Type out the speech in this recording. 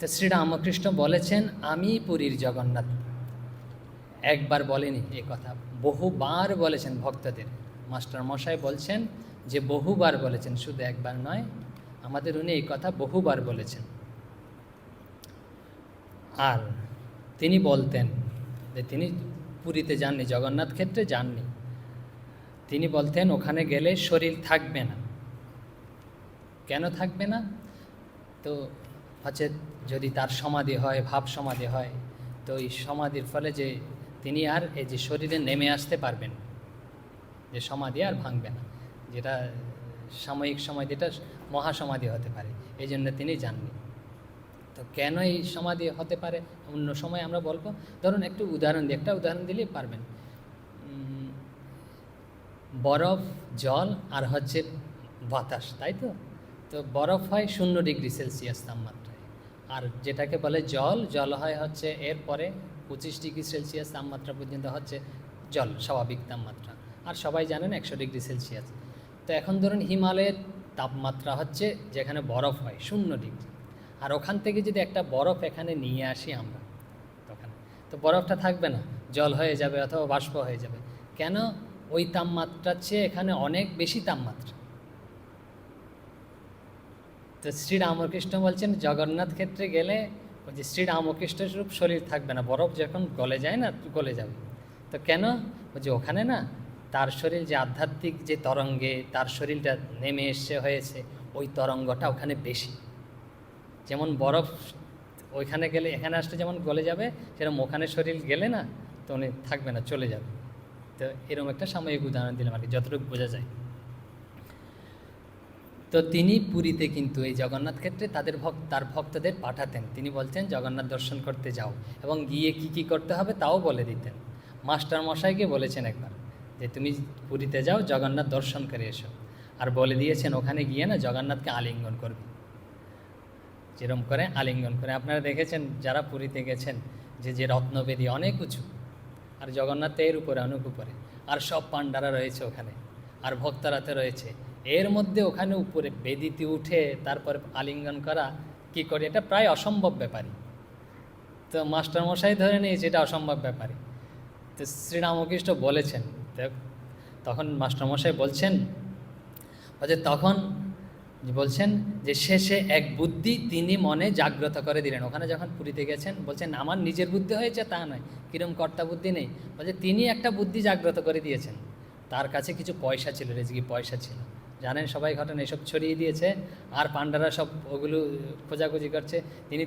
তো শ্রীরামকৃষ্ণ বলেছেন, আমি পুরীর জগন্নাথ। একবার বলেনি এ কথা। বহুবার বলেছেন ভক্তদের। মাস্টার মশাই বলছেন যে, বহুবার বলেছেন, শুধু একবার নয়, আমাদের উনি এই কথা বহুবার বলেছেন। আর তিনি বলতেন যে, তিনি পুরীতে যাননি, জগন্নাথ ক্ষেত্রে যাননি। তিনি বলতেন, ওখানে গেলে শরীর থাকবে না। কেন থাকবে না? তো হচ্ছে যদি তার সমাধি হয়, ভাব সমাধি হয়, তো এই সমাধির ফলে যে তিনি আর এই যে শরীরে নেমে আসতে পারবেন যে সমাধি আর ভাঙবে না। যেটা সাময়িক সময় যেটা মহাসমাধি হতে পারে, এই জন্য তিনি জাননি তো কেন এই সমাধি হতে পারে? অন্য সময় আমরা বলব, ধরুন একটু উদাহরণ দিই একটা উদাহরণ দিলেই পারবেন। বরফ, জল আর হচ্ছে বাতাস, তাই তো? তো বরফ হয় শূন্য ডিগ্রি সেলসিয়াস তাপমাত্রায় আর যেটাকে বলে জল জল হয় হচ্ছে এরপরে পঁচিশ ডিগ্রি সেলসিয়াস তাপমাত্রা পর্যন্ত হচ্ছে জল, স্বাভাবিক তাপমাত্রা। আর সবাই জানেন একশো ডিগ্রি সেলসিয়াস। তো এখন ধরুন হিমালয়ের তাপমাত্রা হচ্ছে যেখানে বরফ হয়, শূন্য ডিগ্রি। আর ওখান থেকে যদি একটা বরফ এখানে নিয়ে আসি আমরা তখন তো বরফটা থাকবে না, জল হয়ে যাবে অথবা বাষ্প হয়ে যাবে। কেন? ওই তাপমাত্রার চেয়ে এখানে অনেক বেশি তাপমাত্রা। তো শ্রী রামকৃষ্ণ বলছেন, জগন্নাথ ক্ষেত্রে গেলে ওই যে শ্রী রামকৃষ্ণ রূপ শরীর থাকবে না, বরফ যখন গলে যায় না, গলে যাবে। তো কেন? ওই যে ওখানে না, তার শরীর যে আধ্যাত্মিক যে তরঙ্গে, তার শরীরটা নেমে এসে হয়েছে, ওই তরঙ্গটা ওখানে বেশি। যেমন বরফ ওইখানে গেলে, এখানে আসলে যেমন গলে যাবে, সেরকম ওখানে শরীর গেলে না, তো উনি থাকবে না, চলে যাবে। তো এরকম একটা সাময়িক উদাহরণ দিলাম আর কি, যতটুকু বোঝা যায়। তো তিনি পুরীতে কিন্তু এই জগন্নাথ ক্ষেত্রে তাদের ভক্ত তার ভক্তদের পাঠাতেন। তিনি বলতেন জগন্নাথ দর্শন করতে যাও এবং গিয়ে কি কি করতে হবে তাও বলে দিতেন। মাস্টার মশাইকে বলেছেন একবার যে, তুমি পুরীতে যাও, জগন্নাথ দর্শন করে এসো। আর বলে দিয়েছেন, ওখানে গিয়ে না জগন্নাথকে আলিঙ্গন করবে। যেরম করে আলিঙ্গন করে। আপনারা দেখেছেন, যারা পুরীতে গেছেন, যে যে রত্নবেদী অনেক উঁচু, আর জগন্নাথ এর উপরে, অনেক উপরে। আর সব পাণ্ডারা রয়েছে ওখানে, আর ভক্তরাতে রয়েছে। এর মধ্যে ওখানে উপরে বেদিতে উঠে তারপরে আলিঙ্গন করা কি করে? এটা প্রায় অসম্ভব ব্যাপারই তো মাস্টারমশাই ধরে নিয়েছে এটা অসম্ভব ব্যাপারই তো শ্রীরামকৃষ্ণ বলেছেন তখন মাস্টারমশাই বলছেন যে তখন বলছেন যে শেষে এক বুদ্ধি তিনি মনে জাগ্রত করে দিলেন। ওখানে যখন পুরীতে গেছেন, বলছেন, আমার নিজের বুদ্ধি হয়েছে তা নয়, কিরম কর্তা বুদ্ধি নেই। বলছে, তিনি একটা বুদ্ধি জাগ্রত করে দিয়েছেন। তার কাছে কিছু পয়সা ছিল, রেজগি পয়সা ছিল। জানেন সবাই ঘটনা এসব ছড়িয়ে দিয়েছে। আর পাণ্ডারা সব ওগুলো খোঁজাখুঁজি করছে। তিনি